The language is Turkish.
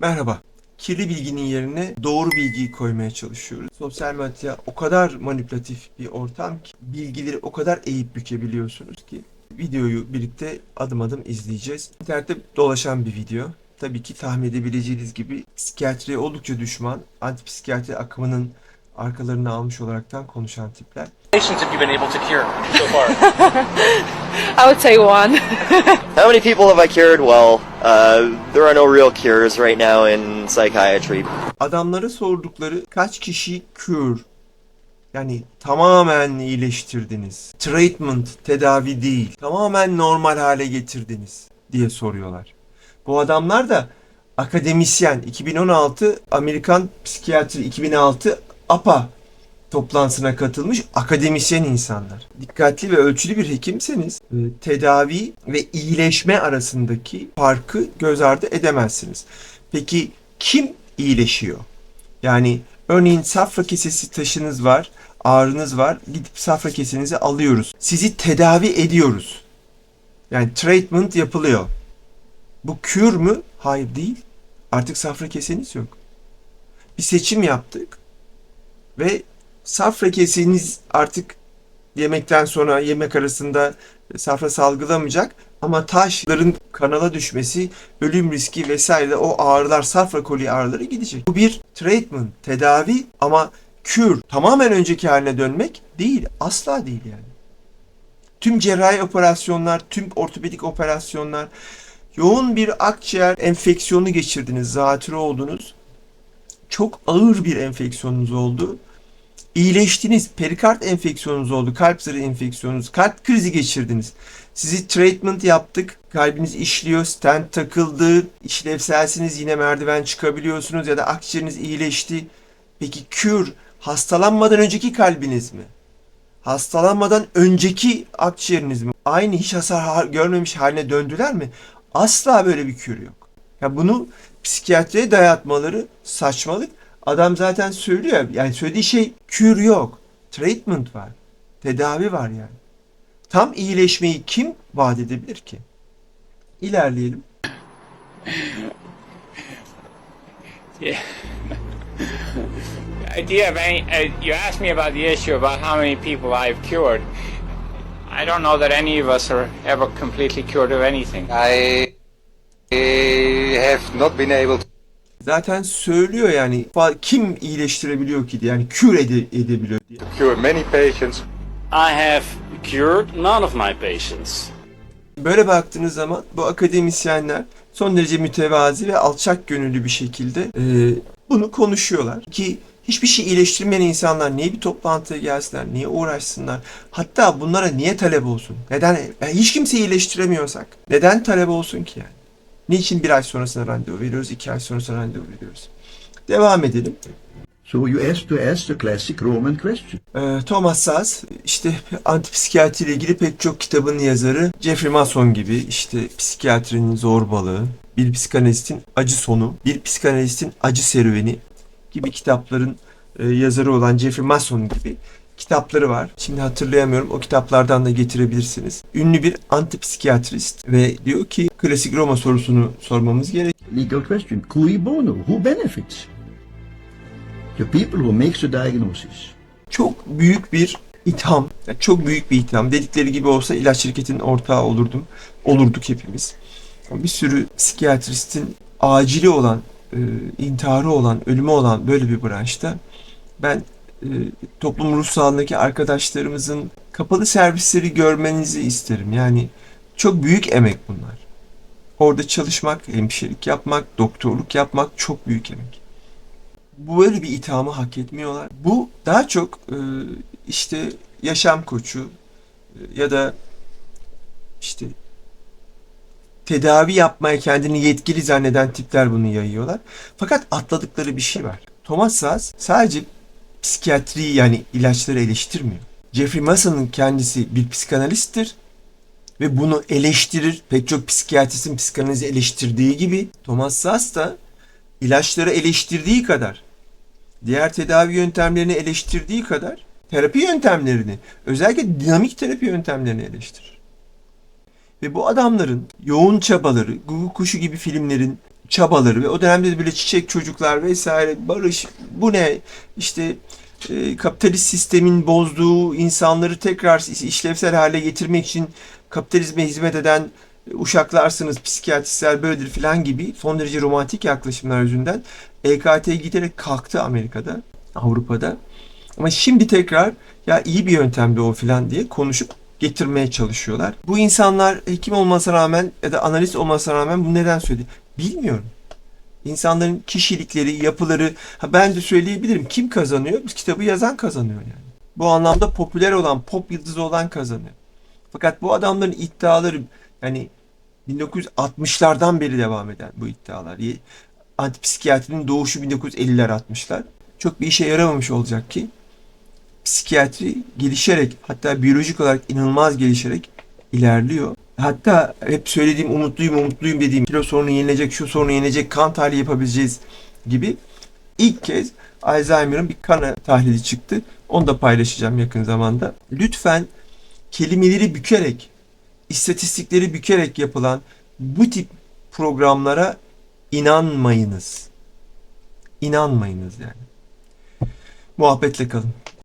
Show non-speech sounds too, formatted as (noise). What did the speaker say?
Merhaba. Kirli bilginin yerine doğru bilgiyi koymaya çalışıyoruz. Sosyal medya o kadar manipülatif bir ortam ki bilgileri o kadar eğip bükebiliyorsunuz ki videoyu birlikte adım adım izleyeceğiz. İnternette dolaşan bir video. Tabii ki tahmin edebileceğiniz gibi psikiyatriye oldukça düşman, antipsikiyatri akımının arkalarını almış olaraktan konuşan tipler. (laughs) I would say one. (laughs) How many people have I cured? Well, uh, there are no real cures right now in psychiatry. Adamlara sordukları kaç kişi kür yani tamamen iyileştirdiniz. Treatment, tedavi değil. Tamamen normal hale getirdiniz diye soruyorlar. Bu adamlar da akademisyen 2016 Amerikan Psikiyatri 2006 APA toplantısına katılmış akademisyen insanlar. Dikkatli ve ölçülü bir hekimseniz e, tedavi ve iyileşme arasındaki farkı göz ardı edemezsiniz. Peki kim iyileşiyor? Yani örneğin safra kesesi taşınız var, ağrınız var. Gidip safra kesenizi alıyoruz. Sizi tedavi ediyoruz. Yani treatment yapılıyor. Bu kür mü? Hayır değil. Artık safra keseniz yok. Bir seçim yaptık ve safra keseniz artık yemekten sonra yemek arasında safra salgılamayacak ama taşların kanala düşmesi, ölüm riski vesaire o ağrılar, safra koli ağrıları gidecek. Bu bir treatment, tedavi ama kür, tamamen önceki haline dönmek değil, asla değil yani. Tüm cerrahi operasyonlar, tüm ortopedik operasyonlar, yoğun bir akciğer enfeksiyonu geçirdiniz, zatürre oldunuz. Çok ağır bir enfeksiyonunuz oldu iyileştiniz. Perikard enfeksiyonunuz oldu. Kalp zarı enfeksiyonunuz. Kalp krizi geçirdiniz. Sizi treatment yaptık. Kalbiniz işliyor. Stent takıldı. işlevselsiniz. Yine merdiven çıkabiliyorsunuz. Ya da akciğeriniz iyileşti. Peki kür hastalanmadan önceki kalbiniz mi? Hastalanmadan önceki akciğeriniz mi? Aynı hiç hasar ha- görmemiş haline döndüler mi? Asla böyle bir kür yok. Ya bunu psikiyatriye dayatmaları saçmalık. Adam zaten söylüyor. Yani söylediği şey kür yok. Treatment var. Tedavi var yani. Tam iyileşmeyi kim vaat edebilir ki? İlerleyelim. Do you have any? Uh, you asked me about the issue about how many people I've cured. I don't know that any of us are ever completely cured of anything. I have not been able to Zaten söylüyor yani kim iyileştirebiliyor ki diye. Yani kür ede- edebiliyor diye. cure many patients. I have cured none of my patients. Böyle baktığınız zaman bu akademisyenler son derece mütevazi ve alçak gönüllü bir şekilde e, bunu konuşuyorlar. Ki hiçbir şey iyileştirmeyen insanlar niye bir toplantıya gelsinler, niye uğraşsınlar? Hatta bunlara niye talep olsun? Neden? Yani hiç kimse iyileştiremiyorsak neden talep olsun ki yani? Niçin bir ay sonrasına randevu veriyoruz, iki ay sonrasına randevu veriyoruz? Devam edelim. So you have to ask the classic Roman question. Ee, Thomas Saz işte antipsikiyatri ile ilgili pek çok kitabın yazarı Jeffrey Mason gibi işte psikiyatrinin zorbalığı, bir psikanalistin acı sonu, bir psikanalistin acı serüveni gibi kitapların e, yazarı olan Jeffrey Mason gibi kitapları var. Şimdi hatırlayamıyorum. O kitaplardan da getirebilirsiniz. Ünlü bir antipsikiyatrist ve diyor ki klasik Roma sorusunu sormamız gerek. Legal question. Cui bono? Who benefits? The people who makes the diagnosis. çok büyük bir itham, yani çok büyük bir itham. Dedikleri gibi olsa ilaç şirketinin ortağı olurdum, olurduk hepimiz. Bir sürü psikiyatristin acili olan, e, intiharı olan, ölümü olan böyle bir branşta ben toplum ruh arkadaşlarımızın kapalı servisleri görmenizi isterim. Yani çok büyük emek bunlar. Orada çalışmak, hemşirelik yapmak, doktorluk yapmak çok büyük emek bu böyle bir ithamı hak etmiyorlar. Bu daha çok e, işte yaşam koçu e, ya da işte tedavi yapmaya kendini yetkili zanneden tipler bunu yayıyorlar. Fakat atladıkları bir şey var. Thomas Saz sadece psikiyatriyi yani ilaçları eleştirmiyor. Jeffrey Mason'ın kendisi bir psikanalisttir ve bunu eleştirir. Pek çok psikiyatristin psikanalizi eleştirdiği gibi Thomas Saz da ilaçları eleştirdiği kadar diğer tedavi yöntemlerini eleştirdiği kadar terapi yöntemlerini, özellikle dinamik terapi yöntemlerini eleştirir. Ve bu adamların yoğun çabaları, Google Kuşu gibi filmlerin çabaları ve o dönemde de böyle çiçek çocuklar vesaire barış bu ne işte e, kapitalist sistemin bozduğu insanları tekrar işlevsel hale getirmek için kapitalizme hizmet eden uşaklarsınız, psikiyatristler böyledir filan gibi son derece romantik yaklaşımlar yüzünden EKT giderek kalktı Amerika'da, Avrupa'da. Ama şimdi tekrar ya iyi bir yöntemdi o filan diye konuşup getirmeye çalışıyorlar. Bu insanlar hekim olmasına rağmen ya da analist olmasına rağmen bu neden söyledi? Bilmiyorum. İnsanların kişilikleri, yapıları, ha ben de söyleyebilirim. Kim kazanıyor? Biz kitabı yazan kazanıyor yani. Bu anlamda popüler olan, pop yıldızı olan kazanıyor. Fakat bu adamların iddiaları yani 1960'lardan beri devam eden bu iddialar. Antipsikiyatrinin doğuşu 1950'ler 60'lar. Çok bir işe yaramamış olacak ki psikiyatri gelişerek hatta biyolojik olarak inanılmaz gelişerek ilerliyor. Hatta hep söylediğim umutluyum umutluyum dediğim kilo sorunu yenilecek, şu sorunu yenilecek, kan tahlili yapabileceğiz gibi ilk kez Alzheimer'ın bir kan tahlili çıktı. Onu da paylaşacağım yakın zamanda. Lütfen kelimeleri bükerek, istatistikleri bükerek yapılan bu tip programlara inanmayınız. İnanmayınız yani. Muhabbetle kalın.